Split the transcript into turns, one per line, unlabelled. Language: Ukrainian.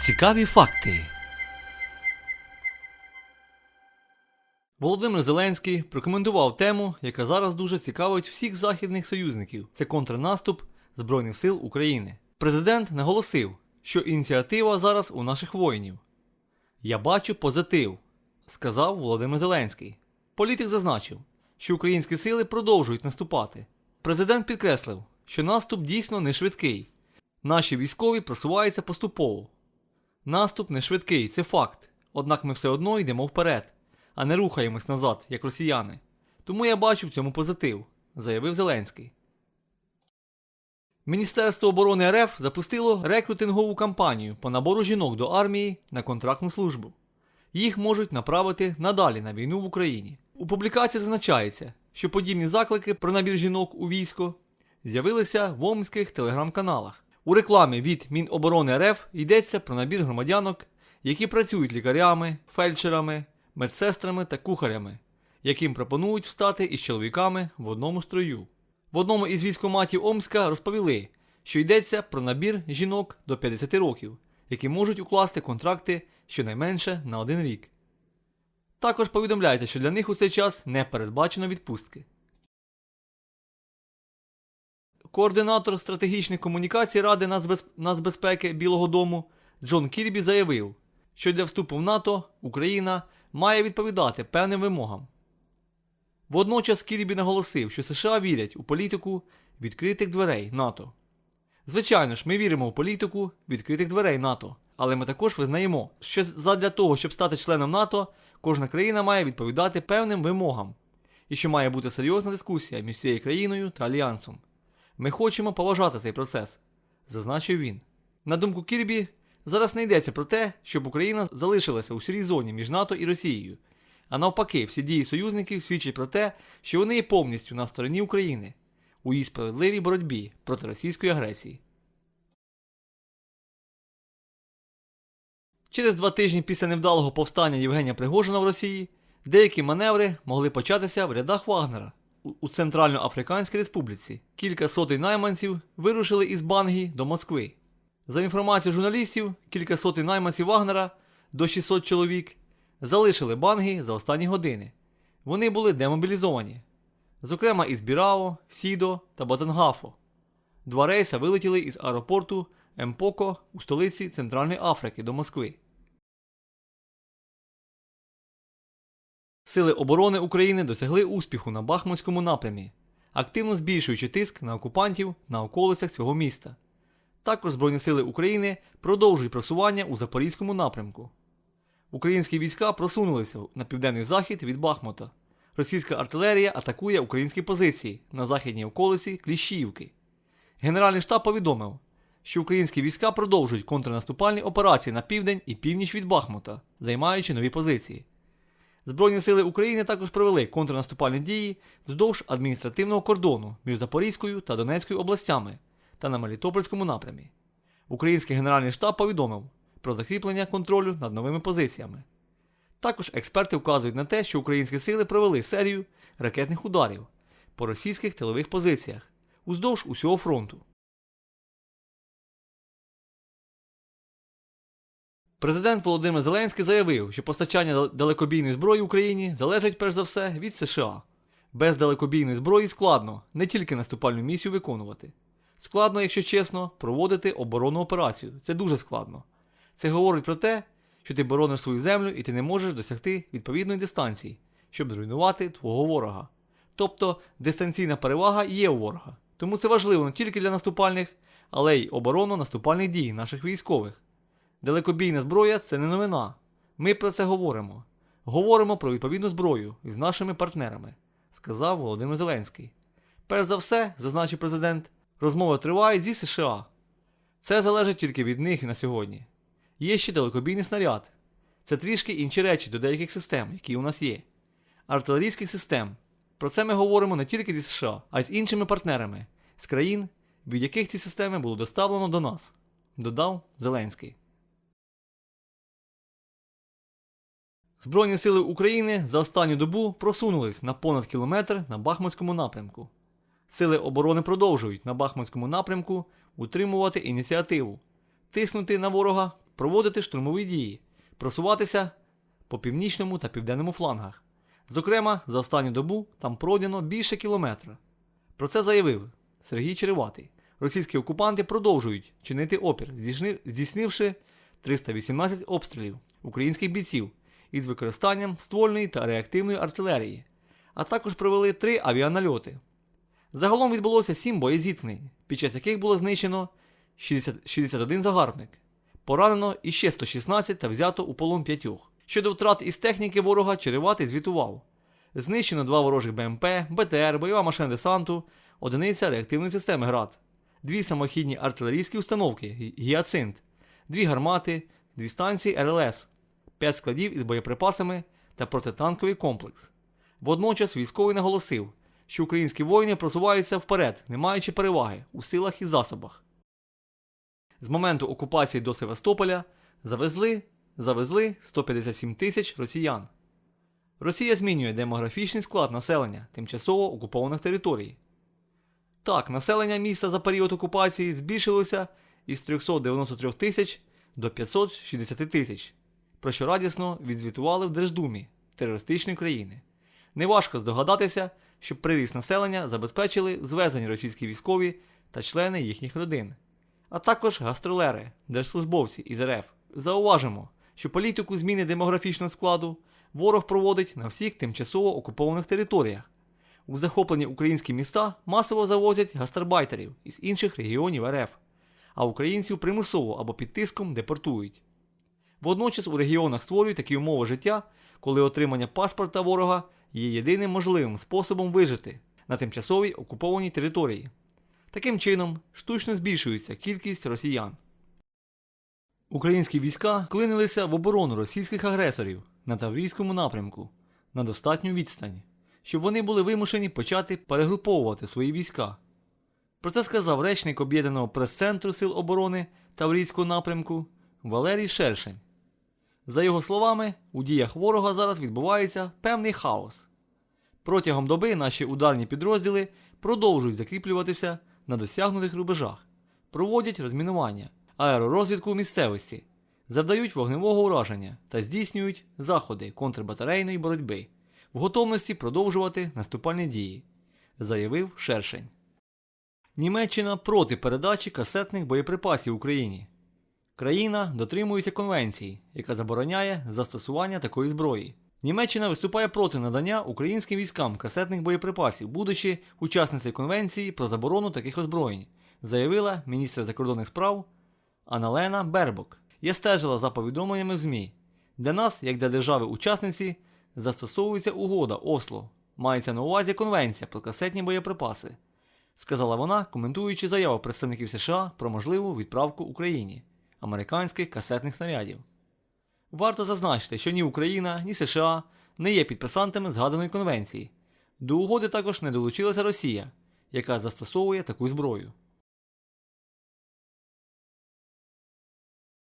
Цікаві факти. Володимир Зеленський прокоментував тему, яка зараз дуже цікавить всіх західних союзників. Це контрнаступ Збройних сил України. Президент наголосив, що ініціатива зараз у наших воїнів. Я бачу позитив, сказав Володимир Зеленський. Політик зазначив, що українські сили продовжують наступати. Президент підкреслив, що наступ дійсно не швидкий. Наші військові просуваються поступово. Наступ не швидкий, це факт. Однак ми все одно йдемо вперед, а не рухаємось назад, як росіяни. Тому я бачу в цьому позитив, заявив Зеленський. Міністерство оборони РФ запустило рекрутингову кампанію по набору жінок до армії на контрактну службу. Їх можуть направити надалі на війну в Україні. У публікації зазначається, що подібні заклики про набір жінок у військо з'явилися в омських телеграм-каналах. У рекламі від Міноборони РФ йдеться про набір громадянок, які працюють лікарями, фельдшерами, медсестрами та кухарями, яким пропонують встати із чоловіками в одному строю. В одному із військоматів Омська розповіли, що йдеться про набір жінок до 50 років, які можуть укласти контракти щонайменше на один рік. Також повідомляйте, що для них у цей час не передбачено відпустки. Координатор стратегічних комунікацій Ради нацбез... нацбезпеки Білого Дому Джон Кірбі заявив, що для вступу в НАТО Україна має відповідати певним вимогам. Водночас Кірбі наголосив, що США вірять у політику відкритих дверей НАТО. Звичайно ж, ми віримо в політику відкритих дверей НАТО, але ми також визнаємо, що задля того, щоб стати членом НАТО, кожна країна має відповідати певним вимогам, і що має бути серйозна дискусія між цією країною та альянсом. Ми хочемо поважати цей процес, зазначив він. На думку Кірбі, зараз не йдеться про те, щоб Україна залишилася у сірій зоні між НАТО і Росією. А навпаки, всі дії союзників свідчать про те, що вони є повністю на стороні України у її справедливій боротьбі проти російської агресії. Через два тижні після невдалого повстання Євгенія Пригожина в Росії деякі маневри могли початися в рядах Вагнера у- Центральноафриканській Республіці. Кілька сотень найманців вирушили із Бангі до Москви. За інформацією журналістів, кілька сотень найманців Вагнера до 600 чоловік залишили Бангі за останні години. Вони були демобілізовані, зокрема із Бірао, Сідо та Базангафо. Два рейси вилетіли із аеропорту Емпоко у столиці Центральної Африки до Москви. Сили оборони України досягли успіху на Бахмутському напрямі, активно збільшуючи тиск на окупантів на околицях цього міста. Також Збройні сили України продовжують просування у Запорізькому напрямку. Українські війська просунулися на південний захід від Бахмута. Російська артилерія атакує українські позиції на західній околиці Кліщіївки. Генеральний штаб повідомив, що українські війська продовжують контрнаступальні операції на південь і північ від Бахмута, займаючи нові позиції. Збройні сили України також провели контрнаступальні дії вздовж адміністративного кордону між Запорізькою та Донецькою областями та на Мелітопольському напрямі. Український генеральний штаб повідомив про закріплення контролю над новими позиціями. Також експерти вказують на те, що українські сили провели серію ракетних ударів по російських тилових позиціях уздовж усього фронту. Президент Володимир Зеленський заявив, що постачання далекобійної зброї Україні залежить перш за все від США. Без далекобійної зброї складно не тільки наступальну місію виконувати. Складно, якщо чесно, проводити оборонну операцію. Це дуже складно. Це говорить про те, що ти борониш свою землю і ти не можеш досягти відповідної дистанції, щоб зруйнувати твого ворога. Тобто дистанційна перевага є у ворога. Тому це важливо не тільки для наступальних, але й оборонно-наступальних дій наших військових. Далекобійна зброя це не новина. Ми про це говоримо. Говоримо про відповідну зброю із нашими партнерами, сказав Володимир Зеленський. Перш за все, зазначив президент, розмови тривають зі США. Це залежить тільки від них на сьогодні. Є ще далекобійний снаряд. Це трішки інші речі до деяких систем, які у нас є. Артилерійських систем. Про це ми говоримо не тільки зі США, а й з іншими партнерами з країн, від яких ці системи було доставлено до нас, додав Зеленський. Збройні сили України за останню добу просунулись на понад кілометр на Бахмутському напрямку. Сили оборони продовжують на Бахмутському напрямку утримувати ініціативу, тиснути на ворога проводити штурмові дії, просуватися по північному та південному флангах. Зокрема, за останню добу там пройдено більше кілометра. Про це заявив Сергій Череватий. Російські окупанти продовжують чинити опір, здійснивши 318 обстрілів українських бійців із використанням ствольної та реактивної артилерії, а також провели три авіанальоти. Загалом відбулося 7 боєзіткнень, під час яких було знищено 60, 61 загарбник, поранено іще 116 та взято у полон п'ятьох. Щодо втрат із техніки ворога Череватий звітував. Знищено два ворожих БМП, БТР, бойова машина десанту, одиниця реактивної системи ГРАД, дві самохідні артилерійські установки Гіацинт, дві гармати, дві станції РЛС, п'ять складів із боєприпасами та протитанковий комплекс. Водночас військовий наголосив, що українські воїни просуваються вперед, не маючи переваги у силах і засобах. З моменту окупації до Севастополя завезли, завезли 157 тисяч росіян. Росія змінює демографічний склад населення тимчасово окупованих територій. Так, населення міста за період окупації збільшилося із 393 тисяч до 560 тисяч, про що радісно відзвітували в Держдумі терористичної країни. Неважко здогадатися, що приріст населення забезпечили звезені російські військові та члени їхніх родин, а також гастролери, держслужбовці із РФ. Зауважимо, що політику зміни демографічного складу ворог проводить на всіх тимчасово окупованих територіях. У захоплені українські міста масово завозять гастарбайтерів із інших регіонів РФ, а українців примусово або під тиском депортують. Водночас у регіонах створюють такі умови життя, коли отримання паспорта ворога є єдиним можливим способом вижити на тимчасовій окупованій території. Таким чином, штучно збільшується кількість росіян. Українські війська клинилися в оборону російських агресорів на Таврійському напрямку на достатню відстань, щоб вони були вимушені почати перегруповувати свої війська. Про це сказав речник об'єднаного прес-центру Сил оборони Таврійського напрямку Валерій Шершень. За його словами, у діях ворога зараз відбувається певний хаос. Протягом доби наші ударні підрозділи продовжують закріплюватися на досягнутих рубежах, проводять розмінування, аеророзвідку місцевості, завдають вогневого ураження та здійснюють заходи контрбатарейної боротьби в готовності продовжувати наступальні дії, заявив Шершень. Німеччина проти передачі касетних боєприпасів Україні. Країна дотримується конвенції, яка забороняє застосування такої зброї. Німеччина виступає проти надання українським військам касетних боєприпасів, будучи учасницею конвенції про заборону таких озброєнь, заявила міністр закордонних справ Аналена Бербок. Я стежила за повідомленнями в ЗМІ. Для нас, як для держави-учасниці, застосовується угода Осло. Мається на увазі конвенція про касетні боєприпаси, сказала вона, коментуючи заяву представників США про можливу відправку Україні американських касетних снарядів. Варто зазначити, що ні Україна, ні США не є підписантами згаданої конвенції. До угоди також не долучилася Росія, яка застосовує таку зброю.